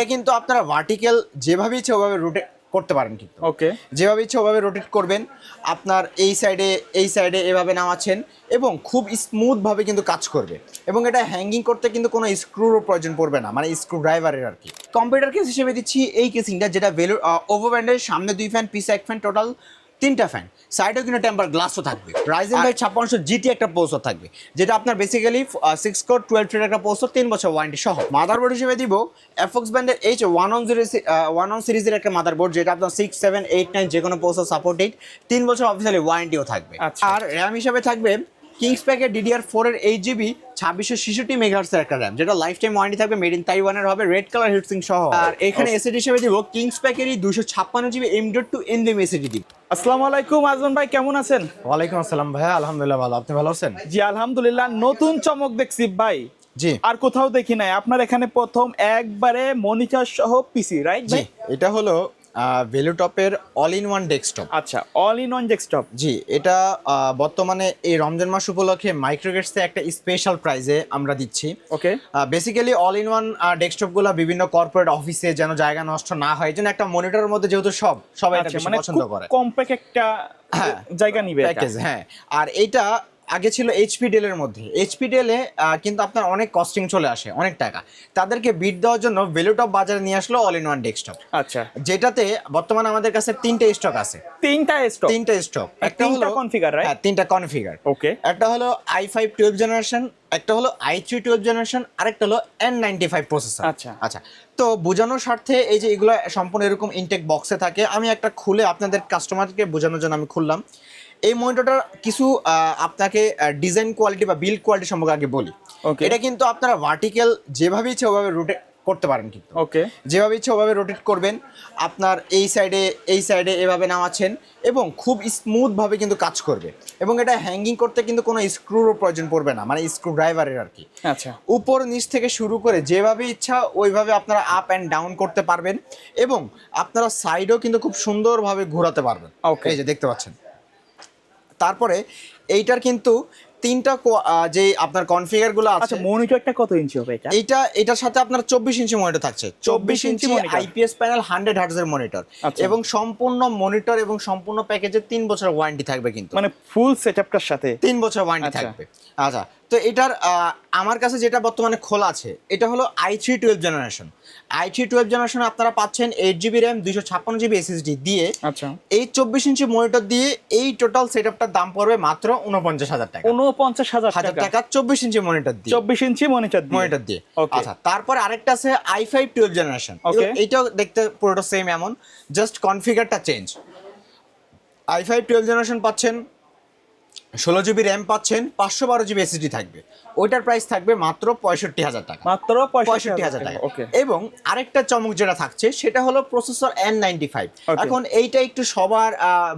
এটা কিন্তু আপনারা ভার্টিক্যাল যেভাবে ইচ্ছে ওভাবে রোটেট করতে পারেন কিন্তু। ওকে যেভাবে ইচ্ছে ওভাবে রোটেট করবেন আপনার এই সাইডে এই সাইডে এভাবে নামাচ্ছেন এবং খুব স্মুথভাবে কিন্তু কাজ করবে। এবং এটা হ্যাঙ্গিং করতে কিন্তু কোনো স্ক্রুরও প্রয়োজন পড়বে না মানে স্ক্রু ড্রাইভারের আর কি। কম্পিউটার কেস হিসেবে দিচ্ছি এই কেসিংটা যেটা ভেলু ওভারব্যান্ডের সামনে দুই ফ্যান পিস এক ফ্যান টোটাল তিনটা ফ্যান সাইডেও কিন্তু টেম্পার গ্লাসও থাকবে। রাইজেন বাই ছাপ্পান্নশো জিটি একটা পোস্টর থাকবে। যেটা আপনার বেসিক্যালি সিক্স কোর টুয়েলভ থ্রির একটা পোস্টর তিন বছর ওয়ারেন্টি সহ। মাদারবোর্ড হিসেবে দিব এফক্স ব্যান্ডের H one on zero one on সিরিজের একটা মাদারবোর্ড যেটা আপনার সিক্স সেভেন এইট নাইন যে কোনো পোস্টর সাপোর্ট এইট তিন বছর অফিসিয়ালি ওয়ারেন্টিও থাকবে। আচ্ছা। আর র্যাম হিসেবে থাকবে কিংস প্যাকের ডিডিআর ফোর এর এইট জিবি ছাব্বিশশো ছেষট্টি মেগাহার্সের একটা র্যাম যেটা লাইফ টাইম ওয়ারেন্টি থাকবে মেড ইন তাইওয়ানের হবে রেড কালার হিটসিং সহ। আর এখানে এসিডি হিসেবে দিব কিংস প্যাকেরই দুশো ছাপ্পান্ন জিবি এম ডট টু এনডিএম এসিডি দিব। আসসালামু আলাইকুম আজম ভাই কেমন আছেন? ওয়ালাইকুম আসসালাম ভাইয়া আলহামদুলিল্লাহ ভালো। আপনি ভালো আছেন? জি আলহামদুলিল্লাহ নতুন চমক দেখছি ভাই। জি। আর কোথাও দেখি নাই। আপনার এখানে প্রথম একবারে মনিটর সহ পিসি রাইট জি এটা হলো ভেলুটপের অল ইন ওয়ান ডেস্কটপ আচ্ছা অল ইন ওয়ান ডেস্কটপ জি এটা বর্তমানে এই রমজান মাস উপলক্ষে মাইক্রোগেটসে একটা স্পেশাল প্রাইজে আমরা দিচ্ছি। Okay basically all in one ডেস্কটপগুলো বিভিন্ন কর্পোরেট অফিসে যেন জায়গা নষ্ট না হয় জন্য একটা মনিটরের মধ্যে যেহেতু সব সবাই এটা আচ্ছা বেশি মানে পছন্দ করে। কম্প্যাক্ট একটা হ্যাঁ। জায়গা নিবে প্যাকেজ হ্যাঁ। আর এইটা আগে ছিল এইচপি ডেলের মধ্যে। এইচপি ডেলে কিন্তু আপনার অনেক কস্টিং চলে আসে অনেক টাকা। তাদেরকে বিট দেওয়ার জন্য ভেলুটপ বাজারে নিয়ে আসলো অল ইন ওয়ান ডেস্কটপ আচ্ছা। যেটাতে বর্তমানে আমাদের কাছে তিনটে স্টক আছে। তিনটা স্টক তিনটে স্টক একটা তিনটা হলো right? হ্যাঁ তিনটা কনফিগার ওকে একটা হলো আই ফাইভ টুয়েলভ জেনারেশন একটা হলো আই থ্রি টুয়েলভ জেনারেশন আরেকটা হলো এন নাইনটি ফাইভ প্রসেসর আচ্ছা। আচ্ছা তো বোঝানোর স্বার্থে এই যে এগুলো সম্পূর্ণ এরকম ইনটেক বক্সে থাকে আমি একটা খুলে আপনাদের কাস্টমারকে বোঝানোর জন্য আমি খুললাম। এই মনিটরটা কিছু আপনাকে ডিজাইন কোয়ালিটি বা বিল্ড কোয়ালিটি সম্পর্কে আগে বলি। Okay. এটা কিন্তু আপনারা ভার্টিক্যাল যেভাবে ইচ্ছে ওভাবে রোটেট করতে পারেন কিন্তু। ওকে যেভাবে ইচ্ছে ওভাবে রোটেট করবেন আপনার এই সাইডে এই সাইডে এভাবে নামাচ্ছেন এবং খুব স্মুথভাবে কিন্তু কাজ করবে। এবং এটা হ্যাঙ্গিং করতে কিন্তু কোনো স্ক্রুরও প্রয়োজন পড়বে না মানে স্ক্রু ড্রাইভারের আর কি। আচ্ছা। উপর নিচ থেকে শুরু করে যেভাবে ইচ্ছা ওইভাবে আপনারা আপ অ্যান্ড ডাউন করতে পারবেন এবং আপনারা সাইডও কিন্তু খুব সুন্দরভাবে ঘোরাতে পারবেন। ওকে এই যে দেখতে পাচ্ছেন। তারপরে এইটার কিন্তু তিনটা যে আপনার কনফিগারগুলো আছে আচ্ছা মনিটরটা কত ইঞ্চি হবে এটা? এটা এটার সাথে আপনার চব্বিশ ইঞ্চি মনিটর থাকছে। চব্বিশ 24 ইঞ্চি আইপিএস প্যানেল হান্ড্রেড হার্টজের মনিটর। এবং সম্পূর্ণ মনিটর এবং সম্পূর্ণ প্যাকেজে তিন বছর ওয়ারেন্টি থাকবে কিন্তু। মানে ফুল সেটআপটার সাথে? তিন বছর ওয়ারেন্টি আচ্ছা। থাকবে। আচ্ছা তো এটার আমার কাছে যেটা বর্তমানে খোলা আছে এটা হলো i three twelve generation i three twelve generation আপনারা পাচ্ছেন এইট জিবি র্যাম দুইশো ছাপ্পান্ন জিবি এসএসডি দিয়ে আচ্ছা। এই চব্বিশ ইঞ্চি মনিটর দিয়ে এই টোটাল সেট সেটআপটার দাম পড়বে মাত্র উনপঞ্চাশ হাজার টাকা। উনপঞ্চাশ হাজার হাজার টাকা। চব্বিশ ইঞ্চি মনিটর দিয়ে। চব্বিশ ইঞ্চি মনিটর মনিটর দিয়ে। আচ্ছা তারপর আরেকটা আছে আই ফাইভ টুয়েলভ জেনারেশন. এইটাও দেখতে পুরোটা সেম এমন। Just কনফিগারটা change i five twelve generation পাচ্ছেন ষোলো জিবি র্যাম পাচ্ছেন পাঁচশো বারো জিবি এসএসডি থাকবে। ওইটার প্রাইস থাকবে মাত্র পঁয়ষট্টি হাজার টাকা। মাত্র পঁয়ষট্টি হাজার টাকা। ওকে এবং আরেকটা চমক যেটা থাকছে সেটা হলো প্রসেসর এন নাইনটি ফাইভ এখন এইটা একটু সবার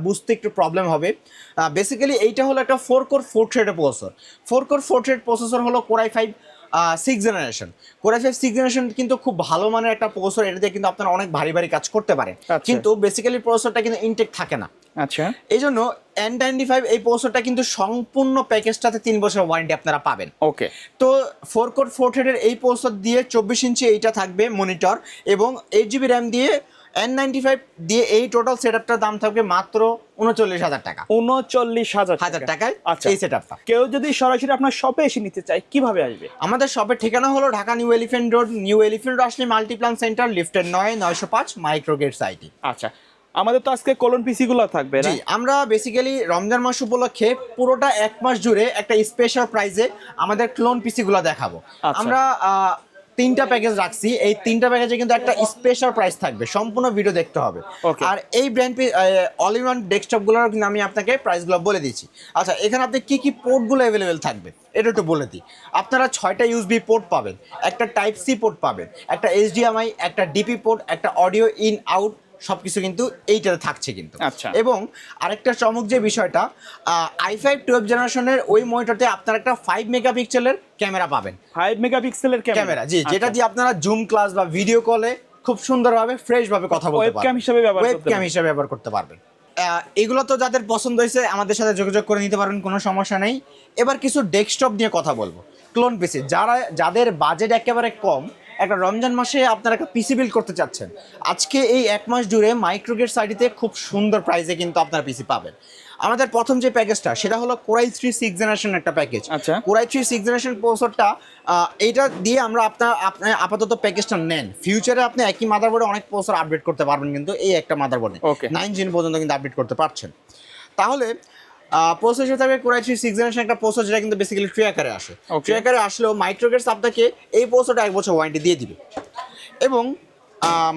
বুঝতে একটু প্রবলেম হবে। বেসিক্যালি এইটা হলো একটা ফোর কোর ফোর থ্রেডের processor four core four thread processor হলো core i five six generation core i five six generation কিন্তু খুব ভালো মানের একটা প্রসেসর এটা দিয়ে কিন্তু আপনারা অনেক ভারী ভারী কাজ করতে পারেন। আচ্ছা। কিন্তু বেসিক্যালি প্রসেসরটা কিন্তু ইনটেক থাকে না। আচ্ছা। এই জন্য এন নাইনটি ফাইভ এই প্রসেসরটা কিন্তু সম্পূর্ণ প্যাকেজটাতে তিন বছর ওয়ারেন্টি আপনারা পাবেন। ওকে তো ফোর কোড ফোর থ্রেডের এই প্রসেসর দিয়ে চব্বিশ ইঞ্চি এইটা থাকবে মনিটর এবং এইট জিবি র্যাম দিয়ে এন নাইনটি ফাইভ দিয়ে এই টোটাল সেট আপটার দাম থাকবে মাত্র উনচল্লিশ হাজার টাকা। উনচল্লিশ হাজার হাজার টাকায় আচ্ছা। এই সেট আপটা কেউ যদি সরাসরি আপনার শপে এসে নিতে চায় কীভাবে আসবে? আমাদের শপের ঠিকানা হলো Dhaka new elephant road. New elephant road আসলে মাল্টিপ্লান সেন্টার লিফটের নয় নয়শো পাঁচ মাইক্রোগেট সাইটি আচ্ছা। আমাদের তো আজকে কলন পিসি গুলো থাকবে জি আমরা বেসিক্যালি রমজান মাস উপলক্ষে পুরোটা এক মাস জুড়ে একটা স্পেশাল প্রাইজে আমাদের ক্লোন পিসিগুলো দেখাবো। আচ্ছা। আমরা তিনটা প্যাকেজ রাখছি। এই তিনটা প্যাকেজে কিন্তু একটা স্পেশাল প্রাইস থাকবে। সম্পূর্ণ ভিডিও দেখতে হবে. আর এই ব্র্যান্ড অল ইন ওয়ান ডেস্কটপগুলোর কিন্তু আমি আপনাকে প্রাইসগুলো বলে দিচ্ছি। আচ্ছা এখানে আপনি কী কী পোর্টগুলো অ্যাভেলেবেল থাকবে? এটা একটু বলে দিই। আপনারা ছয়টা ইউএসবি পোর্ট পাবেন। একটা টাইপ সি পোর্ট পাবেন একটা এইচডিএমআই একটা ডিপি পোর্ট একটা অডিও ইন আউট সবকিছু কিন্তু এইটাতে থাকছে কিন্তু। আচ্ছা। এবং আরেকটা চমক যে বিষয়টা আই ফাইভ টুয়েলভ জেনারেশনের ওই মনিটরতে আপনারা একটা ফাইভ মেগাপিক্সেলের ক্যামেরা পাবেন। ফাইভ মেগাপিক্সেলের ক্যামেরা জি যেটা দিয়ে আপনারা জুম ক্লাস বা ভিডিও কলে খুব সুন্দরভাবে ফ্রেশ ভাবে কথা বলতে পারবেন। হিসেবে ব্যবহার ওয়েবক্যাম হিসেবে ব্যবহার করতে পারবেন। আহ, এগুলো তো যাদের পছন্দ হয়েছে আমাদের সাথে যোগাযোগ করে নিতে পারবেন কোনো সমস্যা নেই। এবার কিছু ডেস্কটপ নিয়ে কথা বলব। ক্লোন পিসি যারা যাদের বাজেট একেবারে কম একটা রমজান মাসে আপনারা একটা পিসি বিল্ড করতে চাচ্ছেন। আজকে এই এক মাস জুড়ে মাইক্রোগেট সাইডিতে খুব সুন্দর প্রাইসে কিন্তু আপনারা পিসি পাবেন। আমাদের প্রথম যে প্যাকেজটা সেটা হলো core i three six generation একটা প্যাকেজ আচ্ছা। Core i three six generation প্রসেসরটা এইটা দিয়ে আমরা আপনার আপনি আপাতত প্যাকেজটা নেন। ফিউচারে আপনি একই মাদারবোর্ডে অনেক প্রসেসর আপডেট করতে পারবেন কিন্তু এই একটা মাদারবোর্ডে. নাইন জিন পর্যন্ত কিন্তু আপডেট করতে পারছেন। তাহলে প্রসেসর থাকবে core i three six generation একটা প্রসেসর যেটা কিন্তু বেসিক্যালি ট্রি আকারে আসে. ট্রি আকারে আসলেও মাইক্রোগেটস আপনাকে এই প্রসেসরটা এক বছর ওয়ারেন্টি দিয়ে দিবে। এবং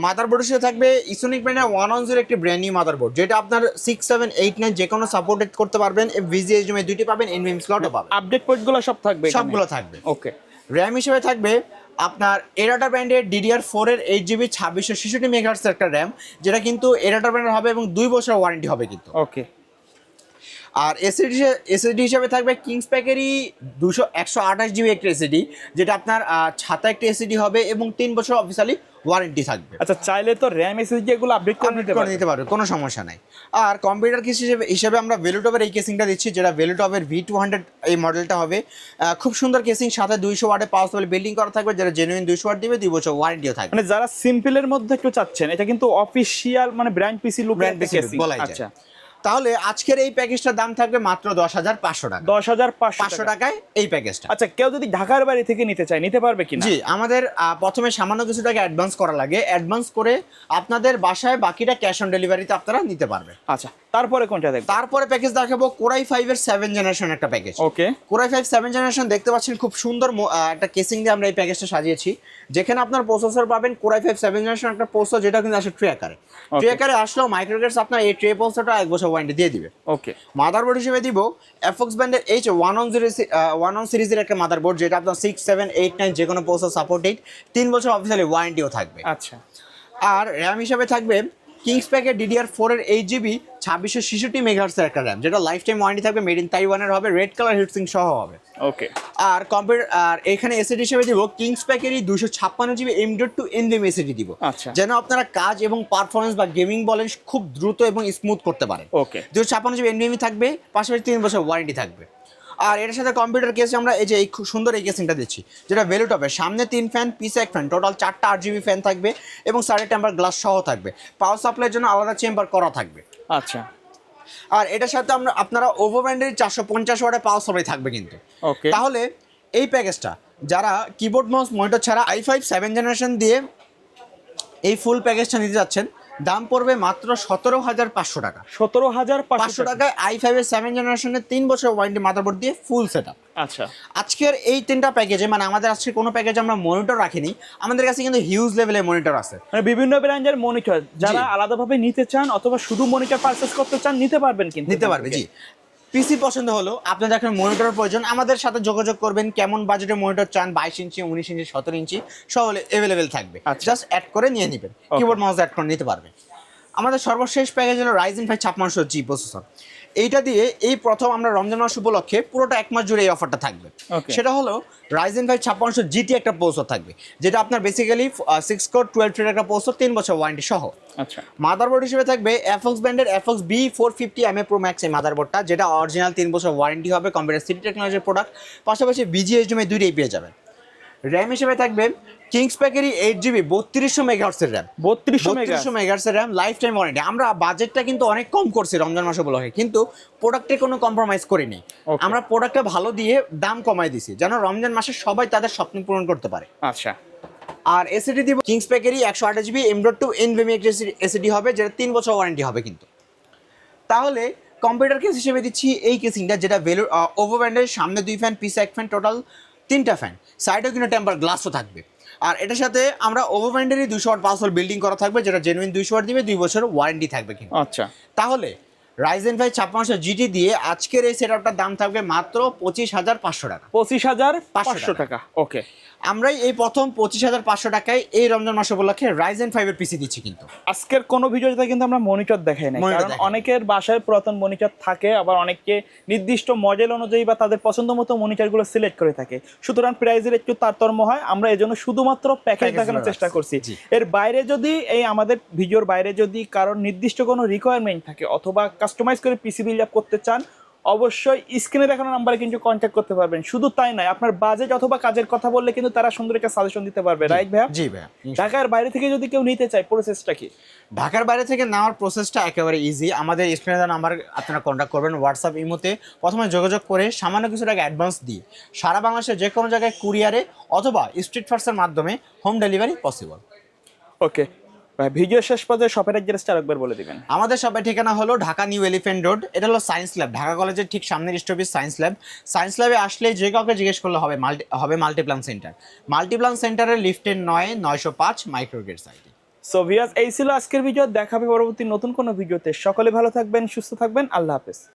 মাদারবোর্ডের সাথে থাকবে ইসোনিক ব্র্যান্ডের ওয়ান অন জিরো একটি ব্র্যান্ড নিউ মাদারবোর্ড যেটা আপনার সিক্স সেভেন এইট নাইন যে কোনো সাপোর্টেড করতে পারবেন ভিজিএইচডিএমআই দুইটি পাবেন এনভিএম স্লটও পাবেন। আপডেট পয়েন্টগুলো সব থাকবে সবগুলো থাকবে। ওকে র্যাম হিসেবে থাকবে আপনার এরাটা ব্র্যান্ডের ডিডিআর ফোর এর এইট জিবি ছাব্বিশশো ছেষট্টি মেগাহার্টস একটা র্যাম যেটা কিন্তু এরাটা ব্র্যান্ডের হবে এবং দুই বছর ওয়ারেন্টি হবে কিন্তু। ওকে আর এসএসডি এসএসডি হিসাবে থাকবে কিংস প্যাকেরই দুশো একশো আঠাশ জিবি একটা এসএসডি যেটা আপনার ছাতা একটা এসএসডি হবে এবং তিন বছর অফিসিয়ালি ওয়ারেন্টি থাকবে। আচ্ছা চাইলে তো র্যাম এসএসডি এগুলো আপডেট করে নিতে পারবে নিতে পারবে কোনো সমস্যা নাই। আর কম্পিউটার কেস হিসেবে হিসেবে আমরা ভেলুটপের এই কেসিংটা দিচ্ছি যেটা ভেলুটপের ভি টু হান্ড্রেড এই মডেলটা হবে। খুব সুন্দর কেসিং সাথে দুইশো ওয়ার্ডে পাওয়ার বলে বিল্ডিং করা থাকবে যেটা জেনুইন দুইশো ওয়াট দিবে দুই বছর ওয়ারেন্টিও থাকবে। মানে যারা সিম্পলের মধ্যে একটু চাচ্ছেন এটা কিন্তু অফিসিয়াল মানে ব্র্যান্ড পিসি লুক ব্র্যান্ড বলাই যায়। আচ্ছা। তাহলে আজকের এই প্যাকেজটার দাম থাকবে মাত্র দশ হাজার পাঁচশো টাকা। দশ হাজার পাঁচশো টাকায় এই প্যাকেজটা আচ্ছা কেউ যদি ঢাকার বাড়ি থেকে নিতে চায় নিতে পারবে কি জি আমাদের প্রথমে সামান্য কিছু টাকা অ্যাডভান্স করা লাগে। অ্যাডভান্স করে আপনাদের বাসায় বাকিটা ক্যাশ অন ডেলিভারিতে আপনারা নিতে পারবে আচ্ছা তারপরে কোনটা দেখব? তারপরে প্যাকেজ দেখাবো কোরাই ফাইভ এর সেভেন জেনারেশন একটা package okay core i five seven generation দেখতে পাচ্ছেন খুব সুন্দর একটা কেসিং দিয়ে আমরা এই প্যাকেজটা সাজিয়েছি। যেখানে আপনার প্রসেসর পাবেন core i five seven generation একটা প্রসেসর যেটা কিন্তু আসে ট্রে আকারে। ট্রে আকারে আসলেও মাইক্রোগেটস আপনার এই ট্রে প্রসেসরটা এক বছর ওয়ারেন্টি দিয়ে দিবে। ওকে মাদারবোর্ড হিসেবে দিব এফক্স ব্যান্ডের H one one zero one one সিরিজের একটা মাদারবোর্ড যেটা আপনার সিক্স সেভেন এইট নাইন যে কোনো প্রসেসর সাপোর্টেড তিন বছর অফিসিয়ালি ওয়ারেন্টিও থাকবে। আচ্ছা। আর র্যাম হিসেবে থাকবে কিংস প্যাকের ডিডিআর ফোর এর এইট জিবি ছাব্বিশশো ছেষট্টি মেগাহার্সের একটা র্যাম যেটা লাইফ টাইম ওয়ারেন্টি থাকবে মেড ইন তাইওয়ানের হবে রেড কালার হিটসিং সহ হবে। ওকে আর কম্পিউটার আর এখানে এসএডি হিসেবে দিব কিংস প্যাকেরই দুশো ছাপ্পান্ন GB M dot two N NVMe SSD দিব। আচ্ছা। যেন আপনারা কাজ এবং পারফরমেন্স বা গেমিং বলেন খুব দ্রুত এবং স্মুথ করতে পারেন। ওকে দুশো ছাপ্পান্ন জিবি এনভিএমই থাকবে পাশাপাশি তিন বছর ওয়ারেন্টি থাকবে। আর এটার সাথে কম্পিউটার কেসে আমরা এই যে এই খুব সুন্দর এই কেসিংটা দিচ্ছি যেটা ভ্যালু টপের সামনে তিন ফ্যান পিছে এক ফ্যান টোটাল চারটা আট জিবি ফ্যান থাকবে এবং সাড়ে টেম্পার গ্লাস সহ থাকবে। পাওয়ার সাপ্লাইয়ের জন্য আলাদা চেম্বার করা থাকবে। আচ্ছা। আর এটার সাথে আমরা আপনারা ওভো ব্র্যান্ডের চারশো পঞ্চাশ ওয়াটের পাওয়ার সাপ্লাই থাকবে কিন্তু। ওকে তাহলে এই প্যাকেজটা যারা কিবোর্ড মাউস মনিটর ছাড়া আই ফাইভ সেভেন জেনারেশন দিয়ে এই ফুল প্যাকেজটা নিতে যাচ্ছেন দাম পড়বে মাত্র সতেরো হাজার পাঁচশো টাকা। সতেরো হাজার পাঁচশো পাঁচশো টাকা। টাকায় আই ফাইভের সেভেন জেনারেশনের তিন বছর ওয়ারেন্টি মাদারবোর্ড দিয়ে ফুল সেট আচ্ছা। আজকের এই তিনটা প্যাকেজে মানে আমাদের আজকে কোনো প্যাকেজে আমরা মনিটর রাখিনি আমাদের কাছে কিন্তু হিউজ লেভেলের মনিটর আছে। মানে বিভিন্ন ব্র্যান্ডের মনিটর যারা আলাদাভাবে নিতে চান অথবা শুধু মনিটর পারচেস করতে চান নিতে পারবেন কিন্তু নিতে পারবে জি। পিসি পছন্দ হলো আপনার এখন মনিটর প্রয়োজন আমাদের সাথে যোগাযোগ করবেন কেমন বাজেটের মনিটর চান বাইশ ইঞ্চি উনিশ ইঞ্চি সতেরো ইঞ্চি সব অ্যাভেলেবেল থাকবে। আচ্ছা। জাস্ট অ্যাড করে নিয়ে নেবেন। কিবোর্ড মাউস অ্যাড করে নিতে পারবে আমাদের সর্বশেষ প্যাকেজ হলো রাইজেন ফাইভ ছাপ্পান্নশো জি প্রসেসর এইটা দিয়ে এই প্রথম আমরা রমজান মাস উপলক্ষে পুরোটা এক মাস জুড়ে এই অফারটা থাকবে। সেটা হলো রাইজেন ফাইভ ছাপ্পান্নশো জিটি একটা প্রসেসর থাকবে যেটা আপনার বেসিক্যালি সিক্স কোর টুয়েলভ থ্রির একটা প্রসেসর তিন বছর ওয়ারেন্টি সহ। আচ্ছা। মাদারবোর্ড হিসেবে থাকবে এফএক্স ব্র্যান্ডের FX B four fifty M A pro max এই মাদারবোর্ডটা যেটা অরিজিনাল তিন বছর ওয়ারেন্টি হবে কম্পিউটার সিটি টেকনোলজির প্রোডাক্ট পাশাপাশি বিজিএইচডিএমআই দুইটাই পেয়ে যাবেন। র্যাম হিসেবে থাকবে কিংস প্যাকেরই এইট জিবি বত্রিশশো মেগাহার্সের র্যাম বত্রিশশো বত্রিশশো মেগাহার্সের র্যাম লাইফ টাইম ওয়ারেন্টি আমরা বাজেটটা কিন্তু অনেক কম করছি রমজান মাসে বলা হয় কিন্তু প্রোডাক্টে কোনো কম্প্রোমাইজ করিনি। আমরা প্রোডাক্টটা ভালো দিয়ে দাম কমাই দিছি যেন রমজান মাসে সবাই তাদের স্বপ্ন পূরণ করতে পারে। আচ্ছা। আর এসিডি দিব কিংস প্যাকেরই একশো আঠাশ GB M dot two NVMe SSD হবে যেটা তিন বছর ওয়ারেন্টি হবে কিন্তু। তাহলে কম্পিউটার কেস হিসেবে দিচ্ছি এই কেসিংটা যেটা ভেলু ওভো ব্র্যান্ডের সামনে দুই ফ্যান পিছে এক ফ্যান টোটাল তিনটা ফ্যান সাইডেও কিন্তু টেম্পার গ্লাসও থাকবে। আর এটার সাথে আমরা ওভো ব্র্যান্ডেরই দুশো ওয়াট পাঁচশো বিল্ডিং করা থাকবে যেটা জেনুইন দুইশো ওয়াট দিবে দুই বছর ওয়ারেন্টি থাকবে কিন্তু। আচ্ছা। তাহলে রাইজেন ফাইভ ছাপ্পান্নশো জিটি দিয়ে আজকের এই সেট দাম থাকবে মাত্র পঁচিশ হাজার পাঁচশো টাকা। পঁচিশ হাজার পাঁচশো টাকা ওকে আমরাই এই প্রথম পঁচিশ হাজার পাঁচশো টাকায় এই রমজান মাস উপলক্ষে রাইজেন ফাইভের পিসি দিচ্ছি কিন্তু। আজকের কোনো ভিডিওতে কিন্তু আমরা মনিটর দেখাই নাই কারণ অনেকের বাসায় পুরাতন মনিটর থাকে আবার অনেকে নির্দিষ্ট মডেল অনুযায়ী বা তাদের পছন্দ মতো মনিটরগুলো সিলেক্ট করে থাকে। সুতরাং প্রাইজের একটু তারতম্য হয় আমরা এই জন্য শুধুমাত্র প্যাকেজ দেখানোর চেষ্টা করছি। এর বাইরে যদি এই আমাদের ভিডিওর বাইরে যদি কারোর নির্দিষ্ট কোনো রিকোয়ারমেন্ট থাকে অথবা কাস্টমাইজ করে পিসি বিল্ড আপ করতে চান অবশ্যই স্ক্রিনে দেখানো নাম্বারে কিন্তু কন্ট্যাক্ট করতে পারবেন। শুধু তাই নয় আপনার বাজেট অথবা কাজের কথা বললে কিন্তু তারা সুন্দর একটা সাজেশন দিতে পারবে রাইট ভাইয়া? জি ভাই ঢাকার বাইরে থেকে যদি কেউ নিতে চায় প্রসেসটা কি? ঢাকার বাইরে থেকে নেওয়ার প্রসেসটা একেবারে ইজি আমাদের স্ক্রিনে দেওয়া নাম্বার আপনারা কন্ট্যাক্ট করবেন হোয়াটসঅ্যাপ ইমোতে। প্রথমে যোগাযোগ করে সামান্য কিছু টাকা অ্যাডভান্স দিয়ে সারা বাংলাদেশের যে কোনো জায়গায় কুরিয়ারে অথবা স্ট্রিট ফার্সের মাধ্যমে home delivery possible okay video শেষ পর্যায়ে শপের অ্যাড্রেসটা আরেকবার বলে দিবেন। আমাদের সবাই ঠিকানা হলো ঢাকা নিউ এলিফেন্ট রোড। এটা হলো সায়েন্স ল্যাব। ঢাকা কলেজের ঠিক সামনের স্টপিস সায়েন্স ল্যাব। সায়েন্স ল্যাবে আসলে যে কাউকে জিজ্ঞেস করলে হবে মাল্টি হবে মাল্টিপ্লান সেন্টার মাল্টিপ্লান সেন্টারের লিফটের নয় নয়শো পাঁচ মাইক্রোগেট সাইটে সো ভিয়াস এই ছিল আজকের ভিডিও দেখাবে পরবর্তী নতুন কোনো ভিডিওতে সকলে ভালো থাকবেন সুস্থ থাকবেন। আল্লাহ হাফেজ।